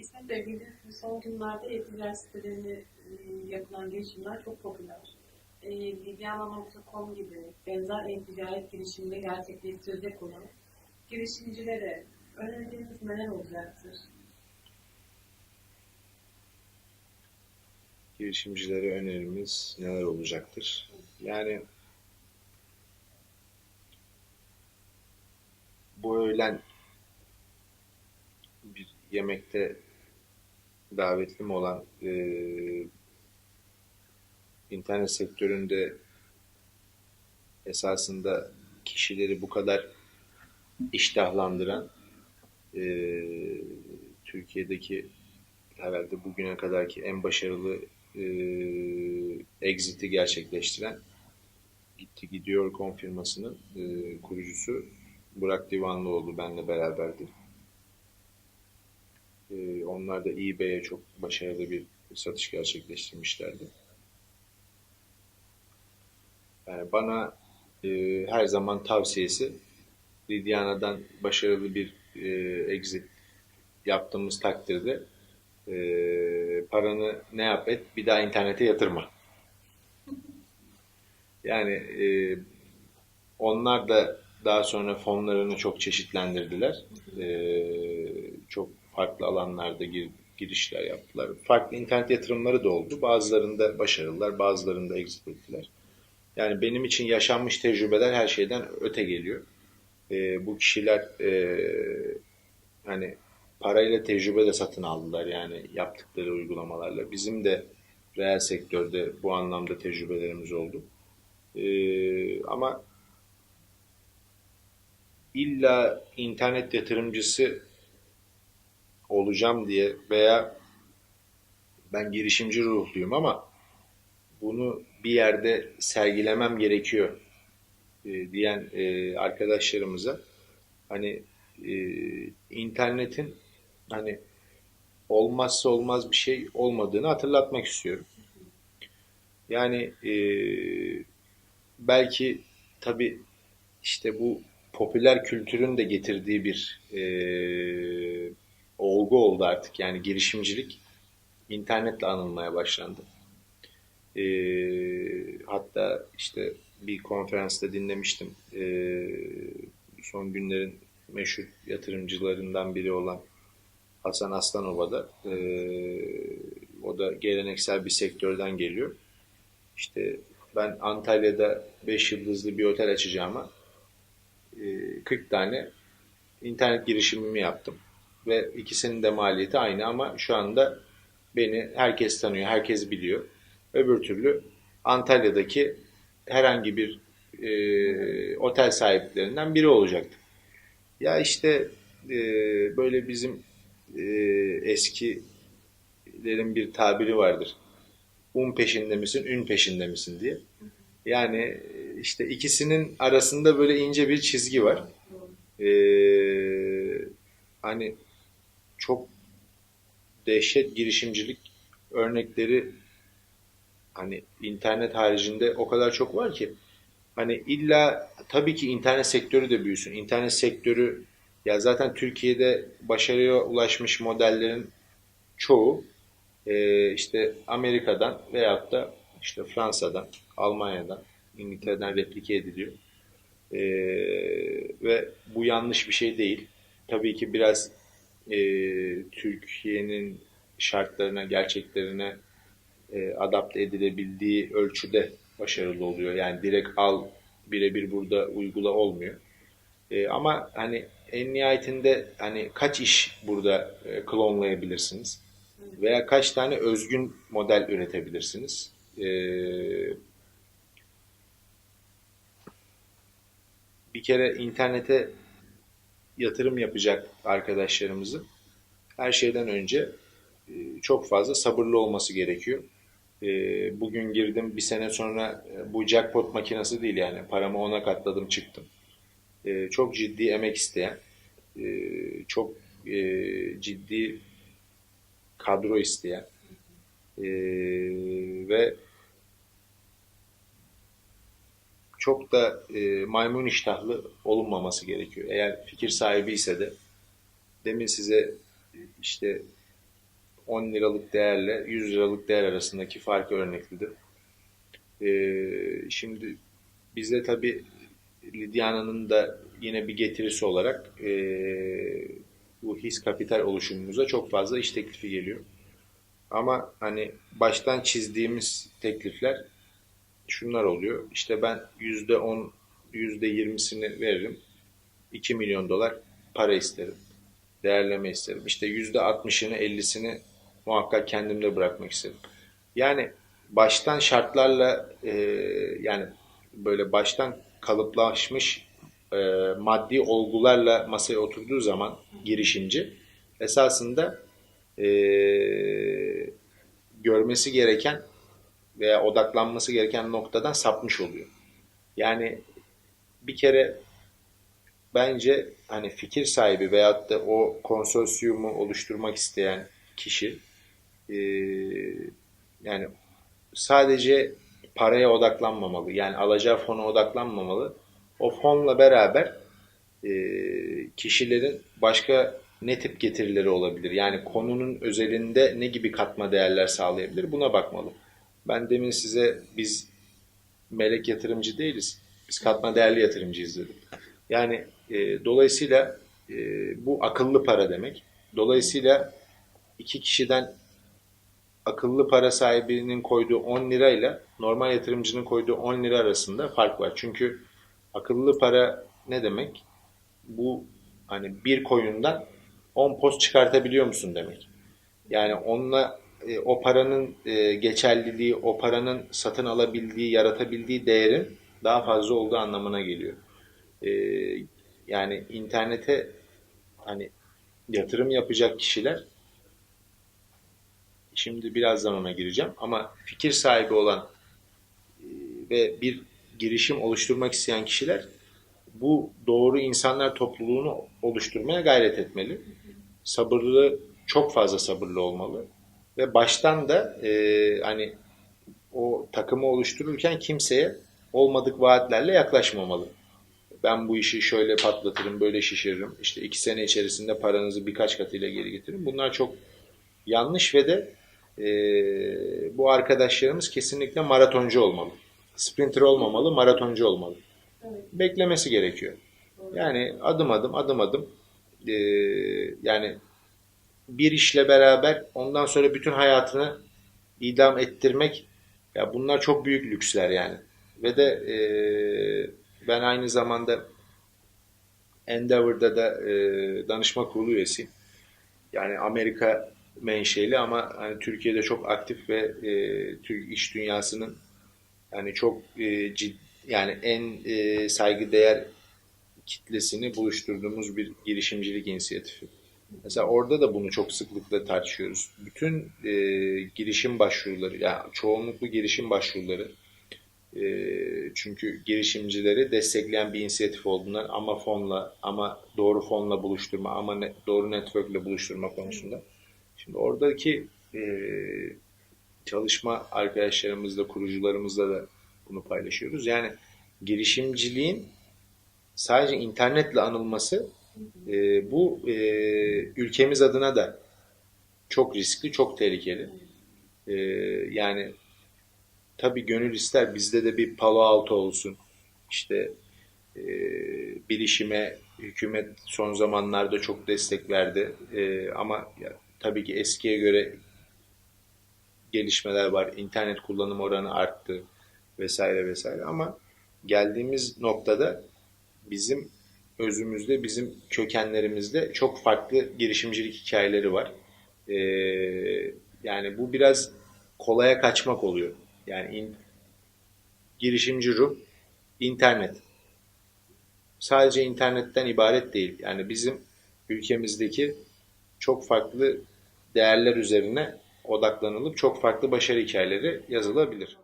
İsmet Bey, son günlerde e-ticaret sitelerinde e, yapılan girişimler çok popüler. E, Libyana.com gibi benzer e-ticaret girişiminde gerçekleştirecek olan girişimcilere önerileriniz neler olacaktır? girişimcilere önerimiz neler olacaktır? Yani bu öğlen bir yemekte davetlim olan e, internet sektöründe esasında kişileri bu kadar iştahlandıran e, Türkiye'deki herhalde bugüne kadarki en başarılı e, exit'i gerçekleştiren Gitti Gidiyor firmasının e, kurucusu Burak Divanlıoğlu benle beraberdi. E, onlar da eBay'e çok başarılı bir satış gerçekleştirmişlerdi. Yani bana e, her zaman tavsiyesi Lidyana'dan başarılı bir e, exit yaptığımız takdirde e, paranı ne yap et bir daha internete yatırma. Yani e, onlar da daha sonra fonlarını çok çeşitlendirdiler. E, çok farklı alanlarda gir, girişler yaptılar. Farklı internet yatırımları da oldu. Bazılarında başarılılar, bazılarında exit ettiler. Yani benim için yaşanmış tecrübeler her şeyden öte geliyor. E, bu kişiler e, hani parayla tecrübe de satın aldılar yani yaptıkları uygulamalarla. Bizim de reel sektörde bu anlamda tecrübelerimiz oldu. Ee, ama illa internet yatırımcısı olacağım diye veya ben girişimci ruhluyum ama bunu bir yerde sergilemem gerekiyor e, diyen e, arkadaşlarımıza hani e, internetin hani olmazsa olmaz bir şey olmadığını hatırlatmak istiyorum. Yani e, belki tabi işte bu popüler kültürün de getirdiği bir e, olgu oldu artık. Yani girişimcilik internetle anılmaya başlandı. E, hatta işte bir konferansta dinlemiştim. E, son günlerin meşhur yatırımcılarından biri olan Hasan Aslanova'da. E, o da geleneksel bir sektörden geliyor. İşte ben Antalya'da 5 yıldızlı bir otel açacağıma e, 40 tane internet girişimimi yaptım. Ve ikisinin de maliyeti aynı ama şu anda beni herkes tanıyor, herkes biliyor. Öbür türlü Antalya'daki herhangi bir e, otel sahiplerinden biri olacaktı. Ya işte e, böyle bizim e, eskilerin bir tabiri vardır. Un peşinde misin, ün peşinde misin diye. Yani işte ikisinin arasında böyle ince bir çizgi var. Ee, hani çok dehşet girişimcilik örnekleri hani internet haricinde o kadar çok var ki hani illa tabii ki internet sektörü de büyüsün. İnternet sektörü ya zaten Türkiye'de başarıya ulaşmış modellerin çoğu e, işte Amerika'dan veyahut da işte Fransa'dan, Almanya'dan, İngiltere'den replike ediliyor. E, ve bu yanlış bir şey değil. Tabii ki biraz e, Türkiye'nin şartlarına, gerçeklerine e, adapte edilebildiği ölçüde başarılı oluyor. Yani direkt al birebir burada uygula olmuyor. E, ama hani en nihayetinde hani kaç iş burada e, klonlayabilirsiniz? Veya kaç tane özgün model üretebilirsiniz? E, bir kere internete yatırım yapacak arkadaşlarımızın her şeyden önce e, çok fazla sabırlı olması gerekiyor. E, bugün girdim bir sene sonra e, bu jackpot makinesi değil yani paramı ona katladım çıktım çok ciddi emek isteyen, çok ciddi kadro isteyen ve çok da e, maymun iştahlı olunmaması gerekiyor. Eğer fikir sahibi ise de demin size işte 10 liralık değerle 100 liralık değer arasındaki farkı örnekledi. Ee, şimdi bize tabii Lidyana'nın da yine bir getirisi olarak ee, bu his kapital oluşumumuza çok fazla iş teklifi geliyor. Ama hani baştan çizdiğimiz teklifler şunlar oluyor. İşte ben %10, %20'sini veririm. 2 milyon dolar para isterim. Değerleme isterim. İşte %60'ını, 50'sini muhakkak kendimde bırakmak isterim. Yani baştan şartlarla e, yani böyle baştan kalıplaşmış e, maddi olgularla masaya oturduğu zaman girişimci esasında e, görmesi gereken veya odaklanması gereken noktadan sapmış oluyor. Yani bir kere bence hani fikir sahibi veyahut da o konsorsiyumu oluşturmak isteyen kişi e, yani sadece paraya odaklanmamalı. Yani alacağı fona odaklanmamalı. O fonla beraber e, kişilerin başka ne tip getirileri olabilir? Yani konunun özelinde ne gibi katma değerler sağlayabilir? Buna bakmalı. Ben demin size biz melek yatırımcı değiliz. Biz katma değerli yatırımcıyız dedim. Yani e, dolayısıyla e, bu akıllı para demek. Dolayısıyla iki kişiden akıllı para sahibinin koyduğu 10 lirayla normal yatırımcının koyduğu 10 lira arasında fark var. Çünkü akıllı para ne demek? Bu hani bir koyundan 10 post çıkartabiliyor musun demek. Yani onunla e, o paranın e, geçerliliği, o paranın satın alabildiği, yaratabildiği değerin daha fazla olduğu anlamına geliyor. E, yani internete hani yatırım yapacak kişiler şimdi birazdan ona gireceğim ama fikir sahibi olan e, ve bir girişim oluşturmak isteyen kişiler bu doğru insanlar topluluğunu oluşturmaya gayret etmeli. Sabırlı, çok fazla sabırlı olmalı ve baştan da e, hani o takımı oluştururken kimseye olmadık vaatlerle yaklaşmamalı. Ben bu işi şöyle patlatırım, böyle şişiririm. İşte iki sene içerisinde paranızı birkaç katıyla geri getiririm. Bunlar çok yanlış ve de e, bu arkadaşlarımız kesinlikle maratoncu olmalı. Sprinter olmamalı, maratoncu olmalı. Evet. Beklemesi gerekiyor. Yani adım adım, adım adım e, yani bir işle beraber ondan sonra bütün hayatını idam ettirmek ya bunlar çok büyük lüksler yani. Ve de e, ben aynı zamanda Endeavor'da da e, danışma kurulu üyesiyim. Yani Amerika menşeli ama hani Türkiye'de çok aktif ve e, Türk iş dünyasının yani çok e, cid, yani en e, saygıdeğer kitlesini buluşturduğumuz bir girişimcilik inisiyatifi. Mesela orada da bunu çok sıklıkla tartışıyoruz. Bütün e, girişim başvuruları, yani çoğunluklu girişim başvuruları e, çünkü girişimcileri destekleyen bir inisiyatif olduğundan ama fonla, ama doğru fonla buluşturma, ama ne, doğru networkle buluşturma konusunda. Şimdi oradaki e, çalışma arkadaşlarımızla, kurucularımızla da bunu paylaşıyoruz. Yani girişimciliğin sadece internetle anılması e, bu e, ülkemiz adına da çok riskli, çok tehlikeli. E, yani tabii gönül ister bizde de bir Palo Alto olsun. İşte e, bilişime hükümet son zamanlarda çok destek verdi. E, ama ya, tabii ki eskiye göre gelişmeler var. İnternet kullanım oranı arttı vesaire vesaire ama geldiğimiz noktada bizim özümüzde, bizim kökenlerimizde çok farklı girişimcilik hikayeleri var. Ee, yani bu biraz kolaya kaçmak oluyor. Yani in, girişimci ruh, internet. Sadece internetten ibaret değil. Yani bizim ülkemizdeki çok farklı değerler üzerine odaklanılıp çok farklı başarı hikayeleri yazılabilir.